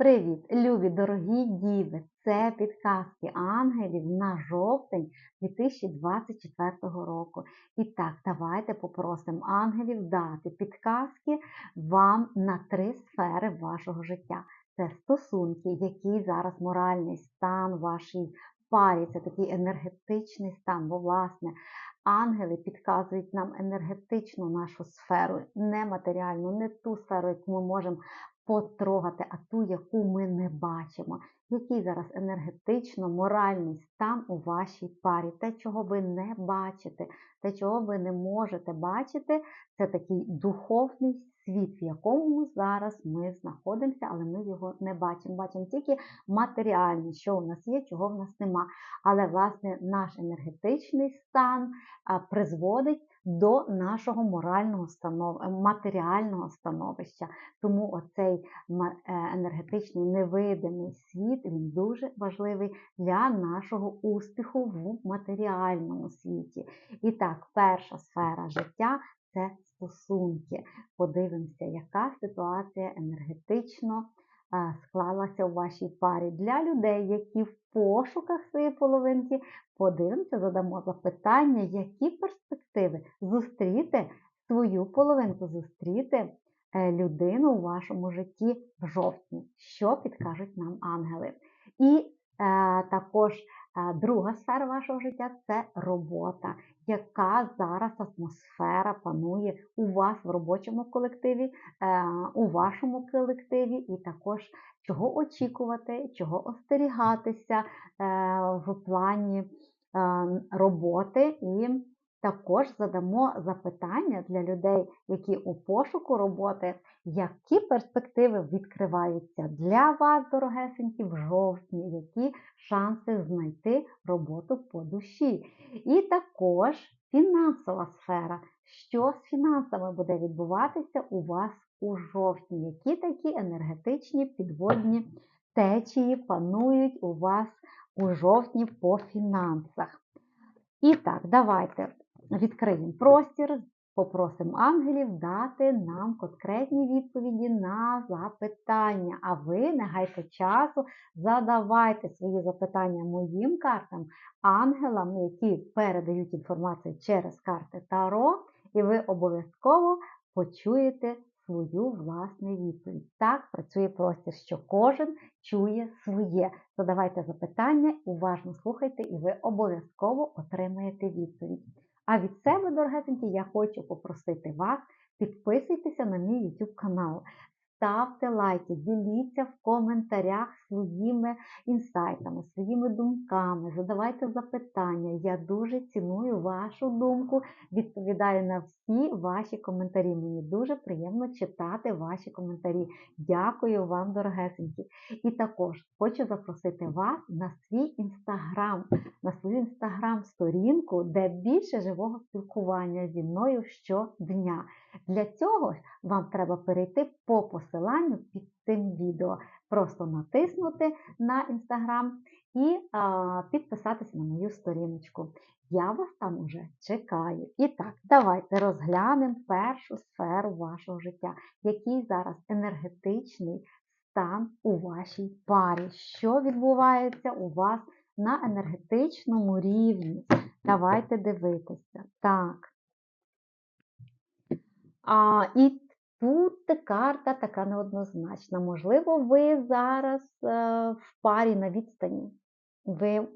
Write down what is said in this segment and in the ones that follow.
Привіт, любі дорогі діви! Це підказки ангелів на жовтень 2024 року. І так, давайте попросимо ангелів дати підказки вам на три сфери вашого життя. Це стосунки, який зараз моральний стан вашій парі, це такий енергетичний стан, бо, власне, ангели підказують нам енергетичну нашу сферу, не матеріальну, не ту сферу, яку ми можемо потрогати, а ту, яку ми не бачимо. Який зараз енергетично, моральний стан у вашій парі? Те, чого ви не бачите, те, чого ви не можете бачити, це такий духовний світ, в якому зараз ми знаходимося, але ми його не бачимо. Бачимо тільки матеріальні, що у нас є, чого в нас нема. Але, власне, наш енергетичний стан призводить до нашого морального станов... матеріального становища. Тому оцей е, енергетичний невидимий світ він дуже важливий для нашого успіху в матеріальному світі. І так, перша сфера життя це стосунки. Подивимося, яка ситуація енергетично склалася у вашій парі. Для людей, які в пошуках своєї половинки, подивимося, задамо запитання, які перспективи зустріти свою половинку, зустріти е, людину у вашому житті в жовтні, що підкажуть нам ангели. І е, також Друга сфера вашого життя це робота, яка зараз атмосфера панує у вас в робочому колективі, е, у вашому колективі, і також чого очікувати, чого остерігатися е, в плані е, роботи і також задамо запитання для людей, які у пошуку роботи, які перспективи відкриваються для вас, дорогесенькі, в жовтні, які шанси знайти роботу по душі. І також фінансова сфера. Що з фінансами буде відбуватися у вас у жовтні? Які такі енергетичні підводні течії панують у вас у жовтні по фінансах? І так, давайте відкриємо простір, попросимо ангелів дати нам конкретні відповіді на запитання. А ви не гайте часу, задавайте свої запитання моїм картам, ангелам, які передають інформацію через карти Таро, і ви обов'язково почуєте свою власну відповідь. Так працює простір, що кожен чує своє. Задавайте запитання, уважно слухайте, і ви обов'язково отримаєте відповідь. А від себе, дорогесенькі, я хочу попросити вас, підписуйтеся на мій YouTube канал. Ставте лайки, діліться в коментарях своїми інсайтами, своїми думками, задавайте запитання. Я дуже ціную вашу думку, відповідаю на всі ваші коментарі. Мені дуже приємно читати ваші коментарі. Дякую вам, дорогесенькі. І також хочу запросити вас на свій інстаграм, на свою інстаграм-сторінку, де більше живого спілкування зі мною щодня. Для цього вам треба перейти по посиланню під цим відео. Просто натиснути на інстаграм і а, підписатися на мою сторіночку. Я вас там уже чекаю. І так, давайте розглянемо першу сферу вашого життя, який зараз енергетичний стан у вашій парі. Що відбувається у вас на енергетичному рівні? Давайте дивитися. Так. А, І тут карта така неоднозначна. Можливо, ви зараз е, в парі на відстані, ви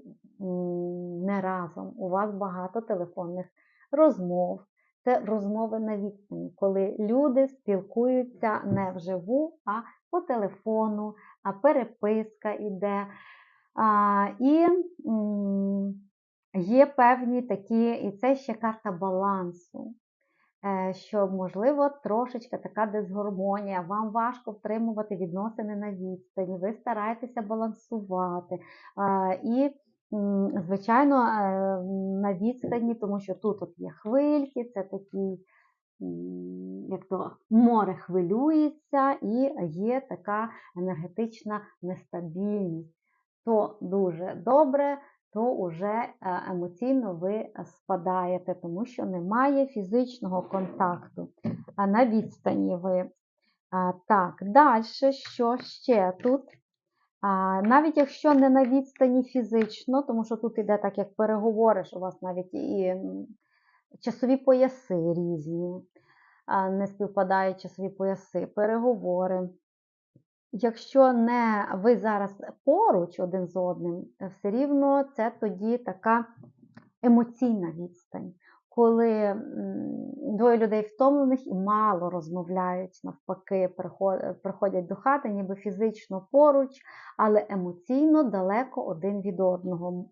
не разом, у вас багато телефонних розмов. Це розмови на відстані, коли люди спілкуються не вживу, а по телефону, а переписка йде. А, І є певні такі, і це ще карта балансу. Е, що, можливо, трошечка така дисгармонія, вам важко втримувати відносини на відстані, ви стараєтеся балансувати. І, звичайно, е, на відстані, тому що тут от є хвильки, це такий, як то море хвилюється, і є така енергетична нестабільність. То дуже добре то вже е, емоційно ви спадаєте, тому що немає фізичного контакту. А на відстані ви А, так, далі, що ще тут? Навіть якщо не на відстані фізично, тому що тут іде так, як переговори, що у вас навіть і часові пояси різні, не співпадають часові пояси, переговори. Якщо не ви зараз поруч один з одним, все рівно це тоді така емоційна відстань, коли двоє людей втомлених і мало розмовляють, навпаки, приходять до хати, ніби фізично поруч, але емоційно далеко один від одного.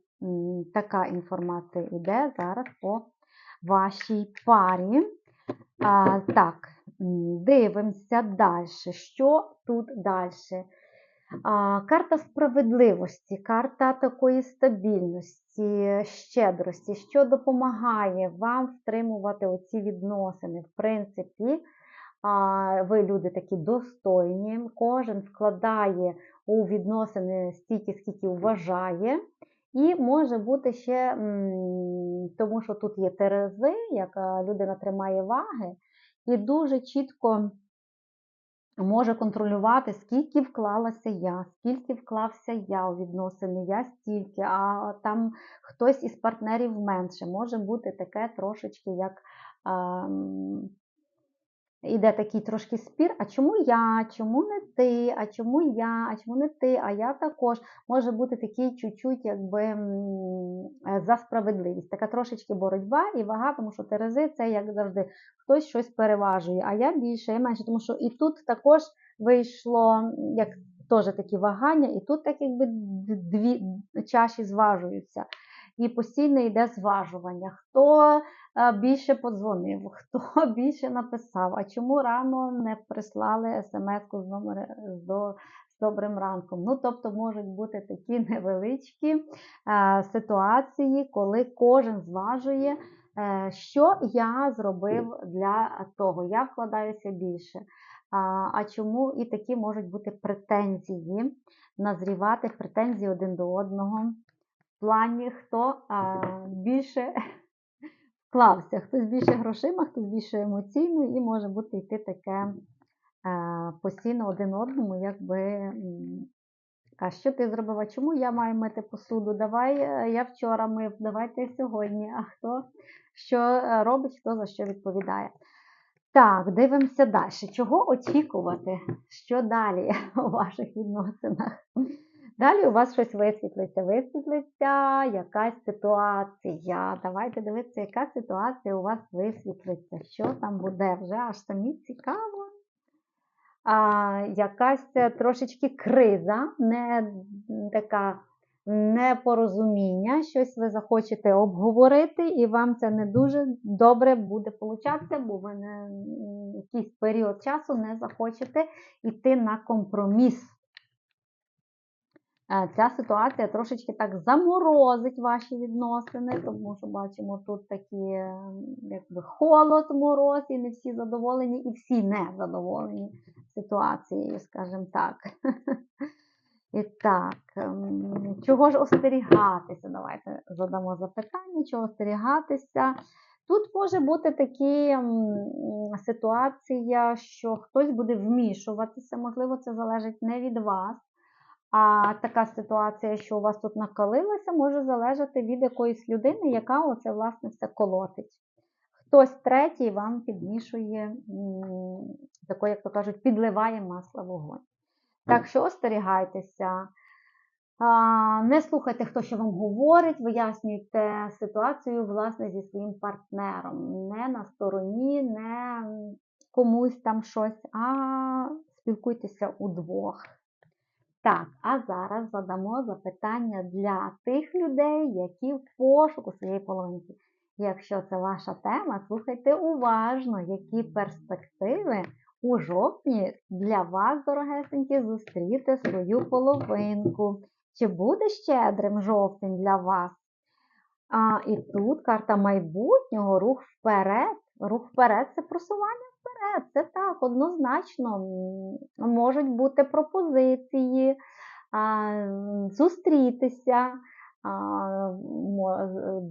Така інформація йде зараз по вашій парі. А, так, дивимося далі. Що тут далі? Карта справедливості, карта такої стабільності, щедрості, що допомагає вам втримувати оці відносини. В принципі, ви люди такі достойні, кожен вкладає у відносини стільки, скільки вважає. І може бути ще, тому що тут є терези, яка людина тримає ваги, і дуже чітко може контролювати, скільки вклалася я, скільки вклався я у відносини, я стільки, а там хтось із партнерів менше. Може бути таке трошечки, як а, м, іде такий трошки спір, а чому я, чому не ти, а чому я, а чому не ти, а я також. Може бути такий чуть-чуть якби е, за справедливість. Така трошечки боротьба і вага, тому що терези це як завжди хтось щось переважує, а я більше, я менше. Тому що і тут також вийшло як теж такі вагання, і тут так якби дві чаші зважуються. І постійно йде зважування. Хто більше подзвонив, хто більше написав, а чому рано не прислали смс-ку з номер до, добрим ранком. Ну, тобто можуть бути такі невеличкі е, ситуації, коли кожен зважує, е, що я зробив для того. Я вкладаюся більше. А, а чому і такі можуть бути претензії, назрівати претензії один до одного. В плані, хто а, більше вклався, хтось більше грошима, хтось більше емоційно, і може бути йти таке е, постійно один одному, якби. А що ти зробив? А чому я маю мити посуду? Давай е, я вчора мив, давай ти сьогодні. А хто що е, робить, хто за що відповідає. Так, дивимося далі. Чого очікувати? Що далі у ваших відносинах? Далі у вас щось висвітлиться. Висвітлиться якась ситуація. Давайте дивитися, яка ситуація у вас висвітлиться. Що там буде? Вже аж самі цікаво. А, якась трошечки криза, не така непорозуміння, щось ви захочете обговорити, і вам це не дуже добре буде получатися, бо ви не якийсь період часу не захочете йти на компроміс. Е, Ця ситуація трошечки так заморозить ваші відносини, тому що бачимо тут такі якби холод, мороз, і не всі задоволені, і всі не задоволені ситуацією, скажімо так. І так, ем, чого ж остерігатися? Давайте задамо запитання, чого остерігатися. Тут може бути такі ситуація, що хтось буде вмішуватися, можливо, це залежить не від вас. А така ситуація, що у вас тут накалилося, може залежати від якоїсь людини, яка оце, власне, все колотить. Хтось третій вам підмішує, м, такої, як то кажуть, підливає масло вогонь. Так що остерігайтеся, не слухайте, хто що вам говорить, вияснюйте ситуацію, власне, зі своїм партнером. Не на стороні, не комусь там щось, а спілкуйтеся удвох. Так, а зараз задамо запитання для тих людей, які в пошуку своєї половинки. Якщо це ваша тема, слухайте уважно, які перспективи у жовтні для вас, дорогесенькі, зустріти свою половинку. Чи буде щедрим жовтень для вас? А, і тут карта майбутнього, рух вперед. Рух вперед це просування вперед. Це так, однозначно. Можуть бути пропозиції, зустрітися,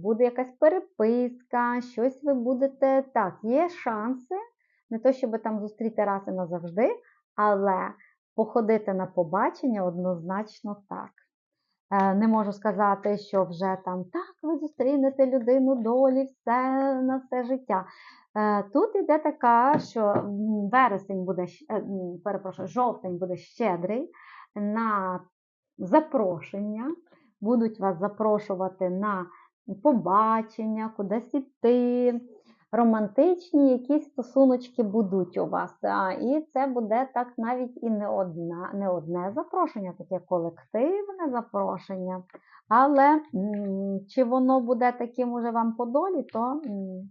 буде якась переписка, щось ви будете. Так, є шанси, не то, щоб там зустріти раз і назавжди, Але походити на побачення однозначно так. Е, Не можу сказати, що вже там так, ви зустрінете людину долі, все на все життя. Е, Тут іде така, що вересень буде, е, перепрошую, жовтень буде щедрий на запрошення. Будуть вас запрошувати на побачення, кудись іти. Романтичні якісь стосуночки будуть у вас. А, і це буде так навіть і не, одна, не одне запрошення, таке колективне запрошення. Але м, чи воно буде таким уже вам по долі, то м,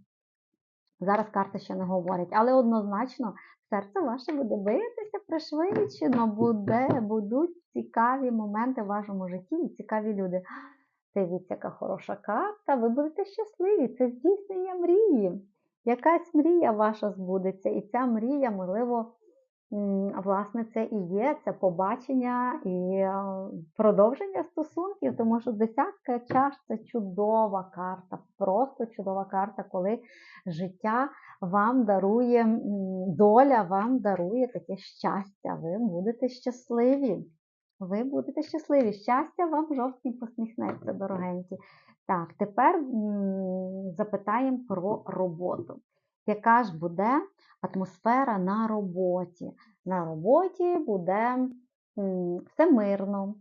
зараз карти ще не говорять. Але однозначно серце ваше буде битися пришвидшено, буде, будуть цікаві моменти в вашому житті і цікаві люди. Дивіться, яка хороша карта, ви будете щасливі, це здійснення мрії. Якась мрія ваша збудеться, і ця мрія, можливо, власне, це і є, це побачення і е, продовження стосунків, тому що десятка чаш це чудова карта, просто чудова карта, коли життя вам дарує, доля вам дарує таке щастя. Ви будете щасливі. Ви будете щасливі. Щастя вам жовтні посміхнеться, дорогенькі. Так, тепер запитаємо про роботу. Яка ж буде атмосфера на роботі? На роботі буде все мирно,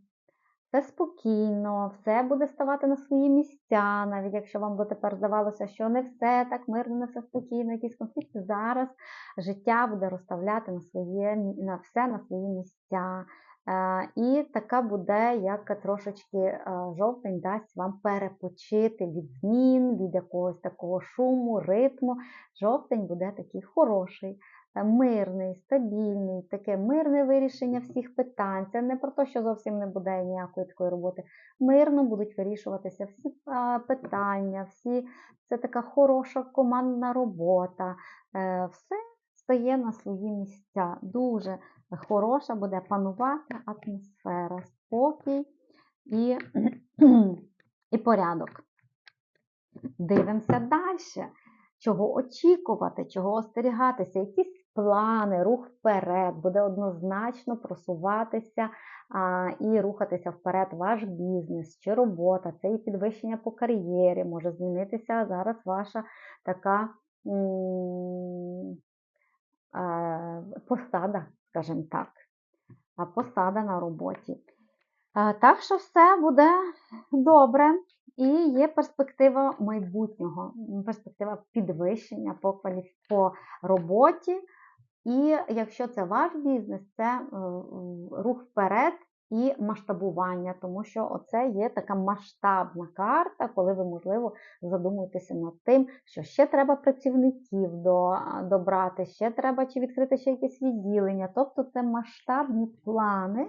все спокійно, все буде ставати на свої місця, навіть якщо вам дотепер здавалося, що не все так мирно, не все спокійно, якісь конфлікти. Зараз життя буде розставляти на своє на все на свої місця. І така буде, як трошечки жовтень дасть вам перепочити від змін, від якогось такого шуму, ритму. Жовтень буде такий хороший, мирний, стабільний, таке мирне вирішення всіх питань. Це не про те, що зовсім не буде ніякої такої роботи. Мирно будуть вирішуватися всі питання, всі це така хороша командна робота. Е, Все стає на свої місця. Дуже хороша буде панувати атмосфера, спокій і, і порядок. Дивимося далі. Чого очікувати, чого остерігатися, якісь плани, рух вперед, буде однозначно просуватися а, і рухатися вперед ваш бізнес чи робота, це і підвищення по кар'єрі, може змінитися зараз ваша така м, посада, скажімо так, посада на роботі. Е, Так що все буде добре і є перспектива майбутнього, перспектива підвищення по, кваліф... по роботі. І якщо це ваш бізнес, це е, рух вперед і масштабування, тому що оце є така масштабна карта, коли ви, можливо, задумуєтеся над тим, що ще треба працівників до, добрати, ще треба чи відкрити ще якесь відділення. Тобто це масштабні плани,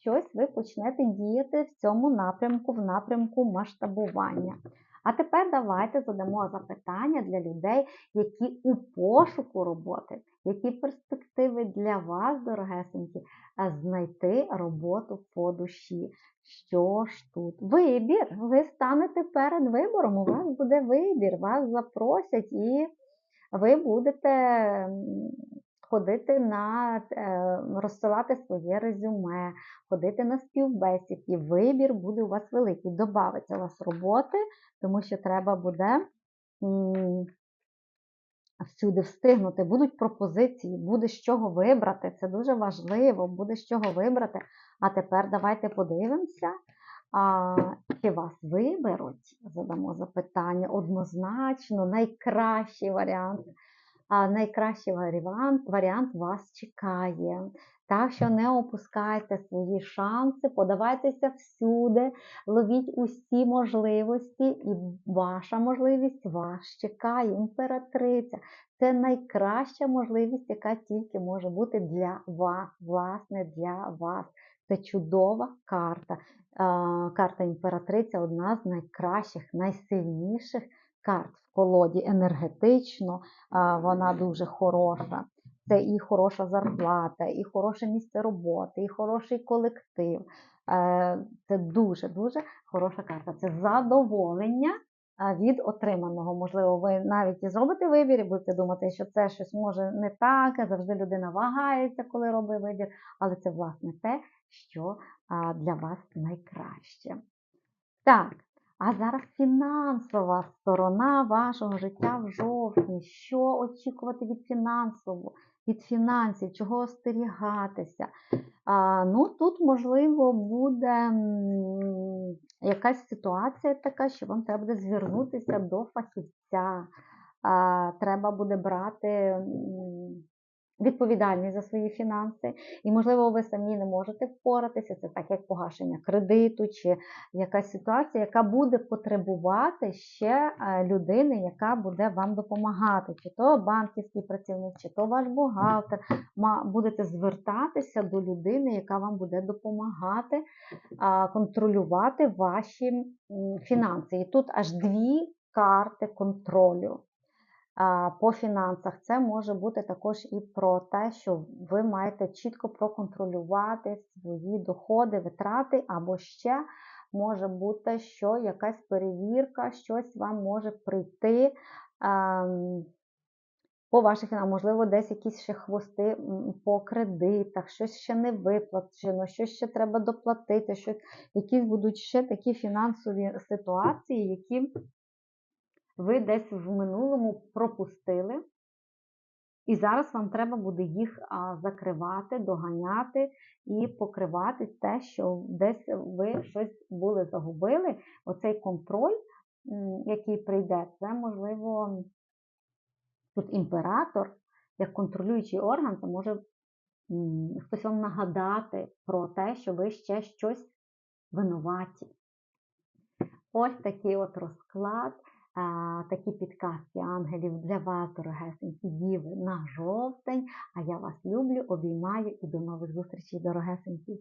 щось ви почнете діяти в цьому напрямку, в напрямку масштабування. А тепер давайте задамо запитання для людей, які у пошуку роботи, які перспективи для вас, дорогесенькі, знайти роботу по душі. Що ж тут? Вибір. Ви станете перед вибором, у вас буде вибір, вас запросять і ви будете ходити на е, розсилати своє резюме, ходити на співбесід, і вибір буде у вас великий. Добавиться у вас роботи, тому що треба буде всюди встигнути. Будуть пропозиції, буде з чого вибрати. Це дуже важливо, буде з чого вибрати. А тепер давайте подивимося, а, чи вас виберуть. Задамо запитання однозначно, найкращий варіант. А найкращий варіант, варіант вас чекає. Так що не опускайте свої шанси, подавайтеся всюди, ловіть усі можливості, і ваша можливість вас чекає, імператриця. Це найкраща можливість, яка тільки може бути для вас, власне, для вас. Це чудова карта. Карта імператриця одна з найкращих, найсильніших карт в колоді енергетично. Вона дуже хороша. Це і хороша зарплата, і хороше місце роботи, і хороший колектив. Е, Це дуже-дуже хороша карта. Це задоволення від отриманого. Можливо, ви навіть і зробите вибір, і будете думати, що це щось може не так, завжди людина вагається, коли робить вибір, але це власне те, що для вас найкраще. Так, а зараз фінансова сторона вашого життя в жовтні. Що очікувати від фінансового, від фінансів, чого остерігатися? А, ну, тут, можливо, буде якась ситуація така, що вам треба буде звернутися до фахівця. Треба буде брати м, відповідальність за свої фінанси. І, можливо, ви самі не можете впоратися. Це так, як погашення кредиту, чи якась ситуація, яка буде потребувати ще е, людини, яка буде вам допомагати, чи то банківський працівник, чи то ваш бухгалтер. Будете звертатися до людини, яка вам буде допомагати контролювати ваші фінанси. І тут аж дві карти контролю. По фінансах це може бути також і про те, що ви маєте чітко проконтролювати свої доходи, витрати, або ще може бути, що якась перевірка, щось вам може прийти ем, по ваших фінансах, можливо, десь якісь ще хвости по кредитах, щось ще не виплачено, щось ще треба доплатити, щось, якісь будуть ще такі фінансові ситуації, які ви десь в минулому пропустили, і зараз вам треба буде їх закривати, доганяти і покривати те, що десь ви щось були загубили. Оцей контроль, який прийде, це можливо тут імператор, як контролюючий орган, це може хтось вам нагадати про те, що ви ще щось винуваті. Ось такий от розклад, такі підказки ангелів для вас, дорогесенькі діви, на жовтень. А я вас люблю, обіймаю і до нових зустрічей, дорогесенькі.